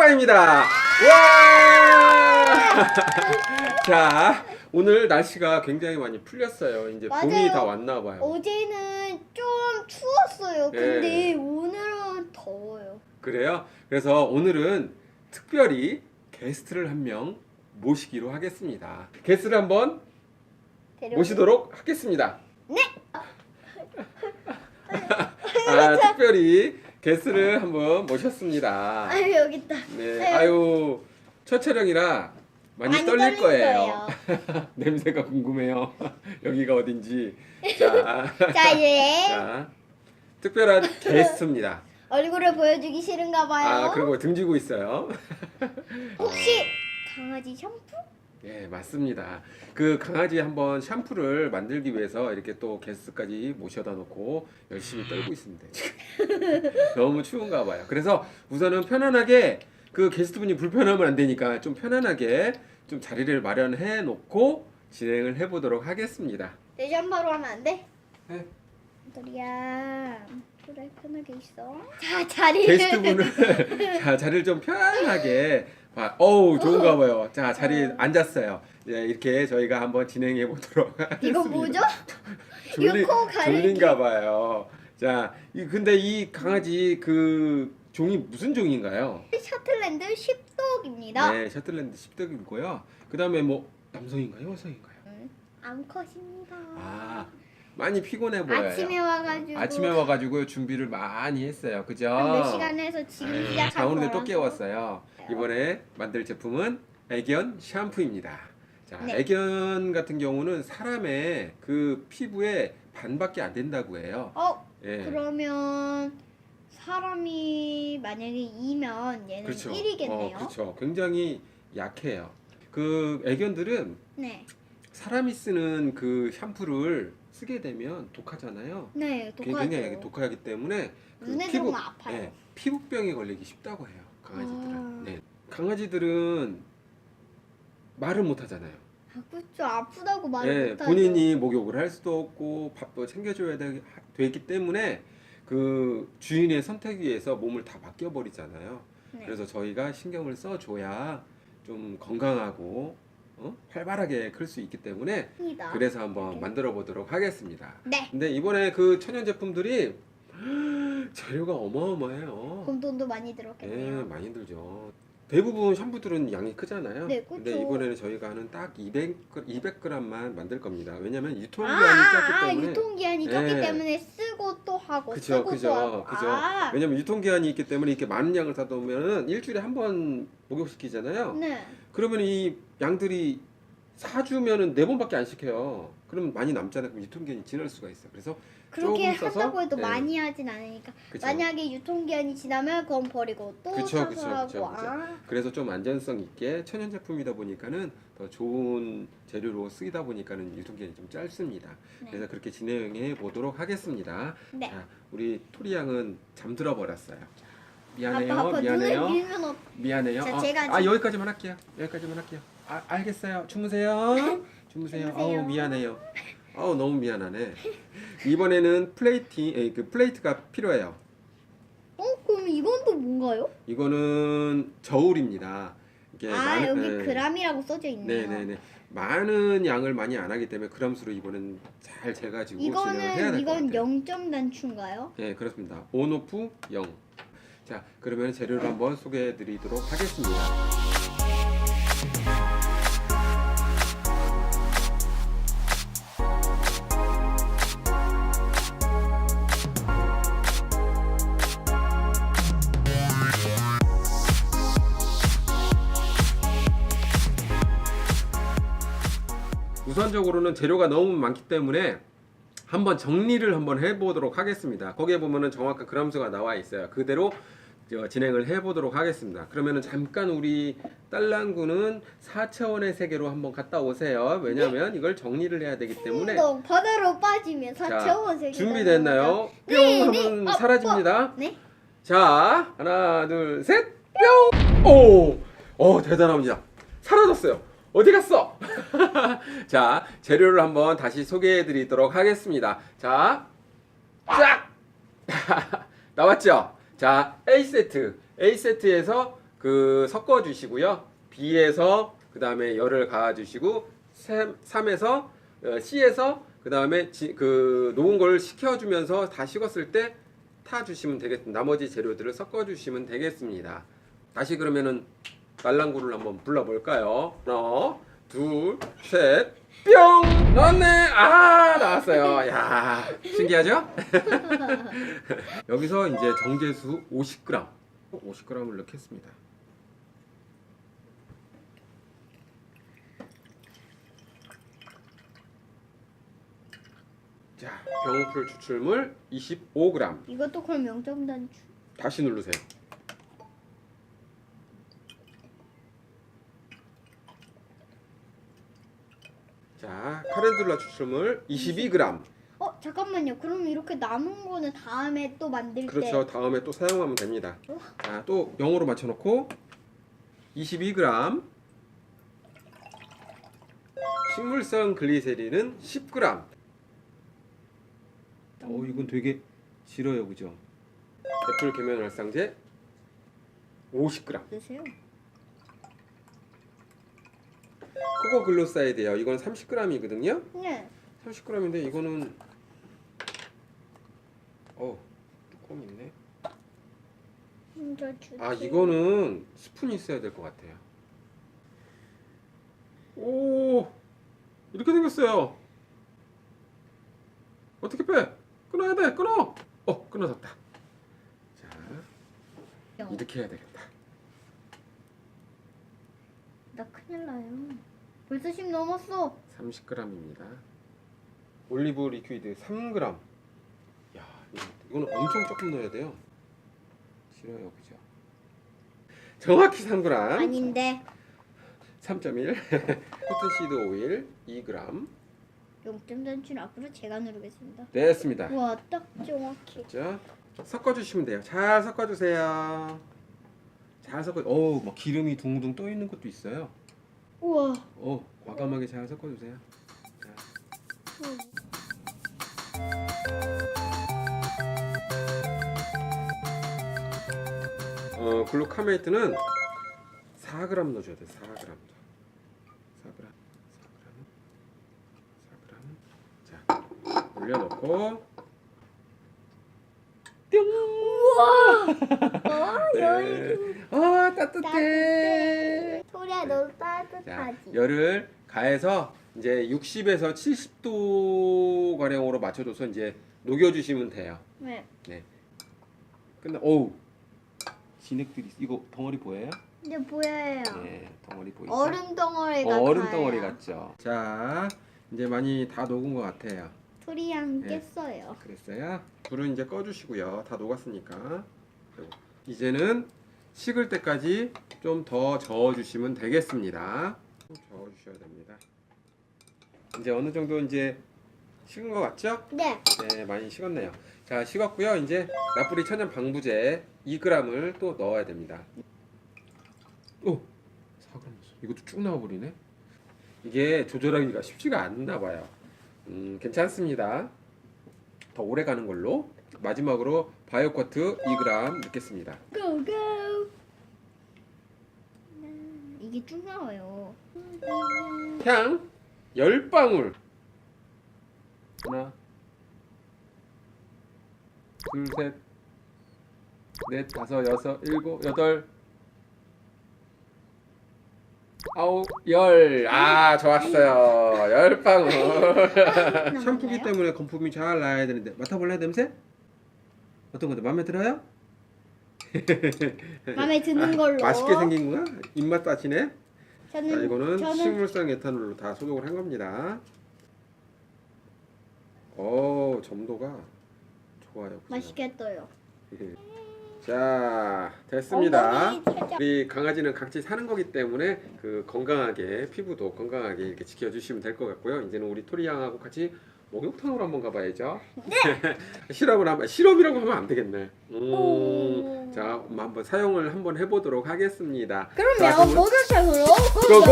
빵빵입니다. 와! 자, 오늘 날씨가 굉장히 많이 풀렸어요. 이제 봄이 맞아요. 다 왔나 봐요. 어제는 좀 추웠어요. 근데 예. 오늘은 더워요. 그래요? 그래서 오늘은 특별히 게스트를 한 명 모시기로 하겠습니다. 게스트를 한번 데려오- 모시도록 하겠습니다. 네. 아, 특별히 게스트를 한번 모셨습니다. 아유 여기 있다. 네, 아유. 아유 첫 촬영이라 많이, 많이 떨릴 떨릴 거예요. 냄새가 궁금해요. 여기가 어딘지. 자, 자 이제 자, 특별한 게스트입니다. 얼굴을 보여주기 싫은가 봐요. 아, 그리고 등지고 있어요. 혹시 강아지 샴푸? 예, 맞습니다. 그 강아지 한번 샴푸를 만들기 위해서 이렇게 또 게스트까지 모셔다 놓고 열심히 떨고 있습니다. 지금. 너무 추운가 봐요. 그래서 우선은 편안하게 그 게스트분이 불편하면 안 되니까 좀 편안하게 좀 자리를 마련해 놓고 진행을 해 보도록 하겠습니다. 내 샴푸로 하면 안 돼? 네. 도리야, 그래 편하게 있어. 자 자리를. 게스트분을 자, 자리를 좀 편안하게 봐. 어우, 좋은가 봐요. 자, 자리에 앉았어요. 예, 이렇게 저희가 한번 진행해 보도록 하겠습니다. 이거 뭐죠? 졸리, 이거 코 가리기. 졸린가 봐요. 자, 이 근데 이 강아지 그 종이 무슨 종인가요? 셔틀랜드 십독입니다. 네, 셔틀랜드 십덕이고요. 그 다음에 뭐 남성인가요, 여성인가요? 암컷입니다. 아, 많이 피곤해 보여요. 아침에 와가지고 아침에 와가지고 준비를 많이 했어요. 그죠? 한몇 시간 해서 지금 네, 시작한 자, 오늘 또 거라서. 깨웠어요. 이번에 만들 제품은 애견 샴푸입니다. 자, 네. 애견 같은 경우는 사람의 그 피부에 반밖에 안 된다고 해요. 어 예. 그러면 사람이 만약에 2면 얘는 그렇죠. 1이겠네요. 어, 그렇죠. 굉장히 약해요. 그 애견들은 네. 사람이 쓰는 그 샴푸를 쓰게 되면 독하잖아요. 네, 굉장히 독하죠. 독하기 때문에 그 눈에 조금 아파요. 예, 피부병이 걸리기 쉽다고 해요. 강아지들은. 아. 네. 강아지들은 말을 못 하잖아요. 아, 그렇죠. 아프다고 말을 예, 못하죠. 본인이 목욕을 할 수도 없고 밥도 챙겨줘야 되, 되기 때문에 그 주인의 선택에 의해서 몸을 다 바뀌어 버리잖아요. 네. 그래서 저희가 신경을 써줘야 좀 건강하고 어? 활발하게 클 수 있기 때문에. 그래서 한번. 만들어 보도록 하겠습니다. 네. 근데 이번에 그 천연 제품들이 재료가 어마어마해요. 그럼 돈도 많이 예, 들었겠네요. 많이 들죠. 대부분 샴푸들은 양이 크잖아요. 네, 근데 그쵸. 이번에는 저희가 하는 딱 200, 200g만 만들 겁니다. 왜냐면 아, 유통기한이 아, 짧기 아, 때문에. 유통기한이 네. 적기 때문에 쓰고 또 하고 그죠, 쓰고 그죠, 또 하고. 그죠. 아, 왜냐면 유통기한이 있기 때문에 이렇게 많은 양을 사다 오면은 일주일에 한 번 목욕시키잖아요. 네. 그러면 이 양들이 사주면은 네 번밖에 안 시켜요. 그러면 많이 남잖아요. 그럼 유통기한이 지날 수가 있어요. 그래서 그렇게 조금 써서, 한다고 해도 네. 많이 하진 않으니까 그쵸. 만약에 유통기한이 지나면 그건 버리고 또 그쵸, 사서 그쵸, 하고 그쵸, 그쵸. 아, 그래서 좀 안전성 있게 천연 제품이다 보니까는 더 좋은 재료로 쓰이다 보니까는 유통기한이 좀 짧습니다. 네. 그래서 그렇게 진행해 보도록 하겠습니다. 네. 자, 우리 토리 양은 잠들어 버렸어요. 미안해요, 아빠 아빠 미안해요, 눈을 밀면 어, 미안해요. 자, 어, 제가 아 지금- 여기까지만 할게요. 여기까지만 할게요. 아 알겠어요. 주무세요. 주무세요. 어우 미안해요. 어우 너무 미안하네. 이번에는 플레이팅, 에이, 그 플레이트가 필요해요. 어 그럼 이건 또 뭔가요? 이거는 저울입니다. 이게 아 많은- 여기 네. 그람이라고 써져 있네요. 네네네. 많은 양을 많이 안 하기 때문에 그람수로 이번엔 잘 재가지고 진행을 해야 이거는 될 것 이건 같아요. 0점 단추인가요? 네 그렇습니다. 온오프 0. 자 그러면 재료를 한번 소개해드리도록 하겠습니다. 우선적으로는 재료가 너무 많기 때문에 한번 정리를 한번 해보도록 하겠습니다. 거기에 보면은 정확한 그람수가 나와 있어요. 그대로 저 진행을 해보도록 하겠습니다. 그러면은 잠깐 우리 딸랑구는 4차원의 세계로 한번 갔다 오세요. 왜냐하면 이걸 정리를 해야 되기 때문에 너 바다로 빠지면 자, 사채원 세계 준비됐나요? 뿅 네, 하면 네. 어, 사라집니다. 네. 자 하나 둘 셋 뿅! 오! 어 대단합니다. 사라졌어요. 어디 갔어? 자 재료를 한번 다시 소개해 드리도록 하겠습니다. 자 쫙! 나왔죠? 자 A 세트 A 세트에서 그 섞어 주시고요. B에서 그 다음에 열을 가해 주시고 3에서 C에서 그 다음에 지- 그 녹은 걸 식혀 주면서 다 식었을 때 타 주시면 되겠습니다. 나머지 재료들을 섞어 주시면 되겠습니다. 다시 그러면은 말랑구를 한번 불러 볼까요? 하나, 둘, 셋. 뿅! 나왔네! 아, 나왔어요. 야, 신기하죠? 여기서 이제 정제수 50g. 50g을 넣겠습니다. 자, 병풀 추출물 25g. 이것도 그럼 0점 단추. 다시 누르세요. 자, 카렌듈라 추출물 22g. 어 잠깐만요. 그럼 이렇게 남은 거는 다음에 또 만들 때. 그렇죠. 다음에 또 사용하면 됩니다. 자, 또 0으로 맞춰놓고 22g. 식물성 글리세린은 10g. 어, 이건 되게 싫어요, 그죠? 애플 계면 활성제 50g. 드세요. 코코 글로사이드예요. 이건 30g이거든요. 네. 30g인데 이거는 어 뚜껑 있네. 음, 저 주세요. 아 이거는 스푼이 있어야 될 것 같아요. 오 이렇게 생겼어요. 어떻게 빼? 끊어야 돼. 끊어. 어 끊어졌다. 자 이렇게 해야 되겠다. 나 큰일 나요. 벌써 10 넘었어. 30g입니다. 올리브 리퀴드 3g. 야, 이거, 이거는 엄청 조금 넣어야 돼요. 싫어요, 그죠? 정확히 3g. 아닌데. 3.1. 코튼시드 오일 2g. 0점 단추는 앞으로 제가 누르겠습니다. 됐습니다. 와, 딱 정확히. 자, 섞어주시면 돼요. 잘 섞어주세요. 잘 섞어. 어우, 막 기름이 둥둥 떠 있는 것도 있어요. 우와. 어, 과감하게 잘 섞어주세요. 자, 어, 글루카메이트는 4g 넣어줘야 돼. 4g. 4g. 4g. 4g. 자, 올려놓고 어, 네. 아, 따뜻해. 따뜻해. 소리야, 너 자, 따뜻하지? 열을 가해서 이제 60에서 70도 가량으로 맞춰줘서 이제 녹여주시면 돼요. 네. 끝나. 어우, 진액들이 있- 이거 덩어리 보여요? 이제 보여요. 네, 덩어리 보이죠? 얼음 덩어리 어, 같아요. 얼음 덩어리 같죠. 자, 이제 많이 다 녹은 것 같아요. 소리양 네. 깼어요. 그랬어요? 불은 이제 꺼주시고요. 다 녹았으니까. 그리고 이제는 식을 때까지 좀 더 저어 주시면 되겠습니다. 좀 저어 주셔야 됩니다. 이제 어느 정도 이제 식은 것 같죠? 네. 네, 많이 식었네요. 자, 식었고요. 이제 나뿌리 천연 방부제 2g을 또 넣어야 됩니다. 오, 4g 넣었어. 이것도 쭉 나와버리네. 이게 조절하기가 쉽지가 않나 봐요. 음, 괜찮습니다. 더 오래 가는 걸로 마지막으로 바이오커트 2g 넣겠습니다. 고 고. 쭉 나와요. 향 10방울 하나 둘 셋 넷 다섯 여섯 일곱 여덟 아홉 열 아 좋았어요 열 방울 샴푸기 때문에 거품이 잘 나야 되는데 맡아볼래 냄새? 어떤 건데 마음에 들어요? 마음에 드는 걸로. 맛있게 생긴구나 입맛 따지네 저는 자, 이거는 저는 식물성 에탄올로 다 소독을 한 겁니다. 오, 점도가 좋아요. 그죠? 맛있게 떠요. 자, 됐습니다. 엉덩이 살짝 우리 강아지는 각지 사는 거기 때문에 그 건강하게 피부도 건강하게 이렇게 지켜주시면 될 것 같고요. 이제는 우리 토리 양하고 같이 목욕탕으로 한번 가봐야죠. 네. 실험을 한번 실험이라고 하면 안 되겠네. 음, 오. 자, 한번 사용을 한번 해보도록 하겠습니다. 자, 그러면 그러면- 목욕탕으로 고고 고!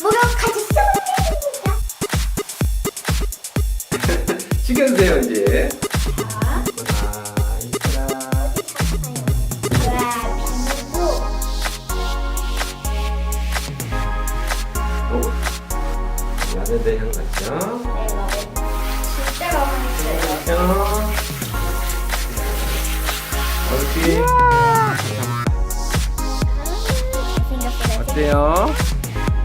목욕 같이 쏘겠습니다. 시켜주세요 이제. 옳지. 생겼어요. 어때요?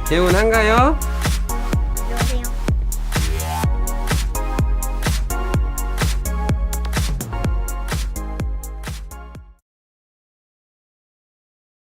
개운한가요?